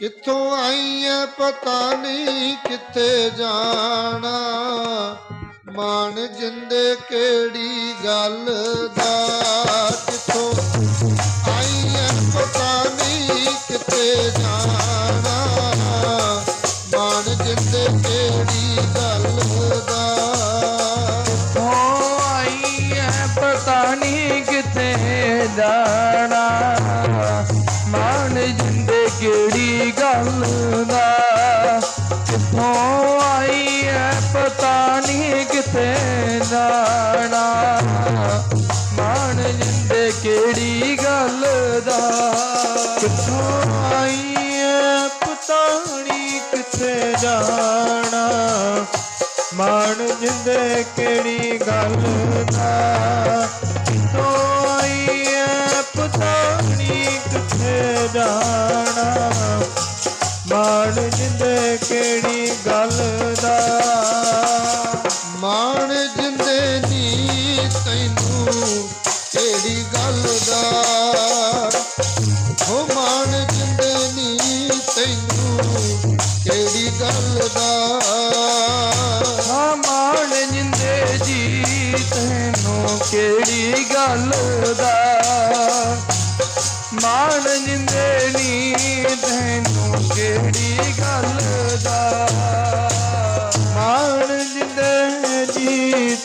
ਕਿੱਥੋਂ ਆਈ ਪਤਾ ਨਹੀਂ ਕਿੱਥੇ ਜਾਣਾ। ਮਨ ਜਿੰਦੇ ਕਿਹੜੀ ਗੱਲ ਦਾ। ਕਿੱਥੋਂ ਆਈ ਐ ਪਤਾ ਨਹੀਂ ਕਿੱਥੇ ਜਾਣਾ। ਮਨ ਜਿੰਦੇ ਕਿਹੜੀ ਗੱਲ ਦਾ। ਹੋ ਆਈ ਹੈ ਪਤਾ ਨਹੀਂ ਕਿੱਥੇ ਜਾਣਾ। ਗੱਲ ਕਿੱਥੋਂ ਆਈ ਹੈ ਪਤਾ ਨਹੀਂ ਕਿੱਥੇ ਜਾਣਾ। ਮਾਨ ਜਿੰਦੇ ਕਿਹੜੀ ਗੱਲ ਦਾ। ਕਿੱਥੋਂ ਆਈ ਐ, ਪਤਾ ਨਹੀਂ ਕਿੱਥੇ ਜਾਣਾ। ਮਾਣ ਜਿੰਦੇ ਕਿਹੜੀ ਗੱਲ ਦਾ। ਕਿੱਥੋਂ ਆਈ ਐ, ਪਤਾ ਨਹੀਂ ਕਿੱਥੇ ਜਾਣਾ। ਜਿੰਦੇ ਨੀ ਤੈਨੂੰ ਕਿਹੜੀ ਗੱਲ ਦਾ। ਹੋ ਮਾਣ ਜਿੰਦੇ ਨੀ ਤੈਨੂੰ ਕਿਹੜੀ ਗੱਲ ਦਾ। ਹਾਂ ਮਾਣ ਜਿੰਦੇ ਜੀ ਤੈਨੂੰ ਕਿਹੜੀ ਗੱਲ ਦਾ। ਮਾਣ ਜਿੰਦੇ ਨੀ ਤੈਨੂੰ ਕਿਹੜੀ ਗੱਲ ਦਾ।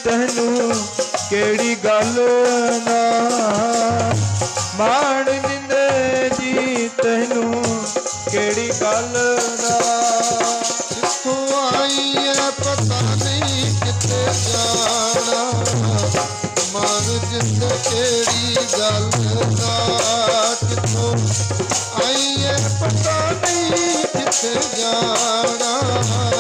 ਤੈਨੂੰ ਕਿਹੜੀ ਗੱਲ ਨਾ? ਮਾਣ ਜਿੰਦੇ ਜੀ ਤੈਨੂੰ ਕਿਹੜੀ ਗੱਲ ਨਾ? ਕਿੱਥੋਂ ਆਈ ਐ ਪਤਾ ਨਹੀਂ ਕਿੱਥੇ ਜਾਣਾ। ਮਾਣ ਜਿੰਦ ਕਿਹੜੀ ਗੱਲ ਦਾ ਕਿੱਥੋਂ ਆਈ ਐ ਪਤਾ ਨਹੀਂ ਕਿੱਥੇ ਜਾਣਾ।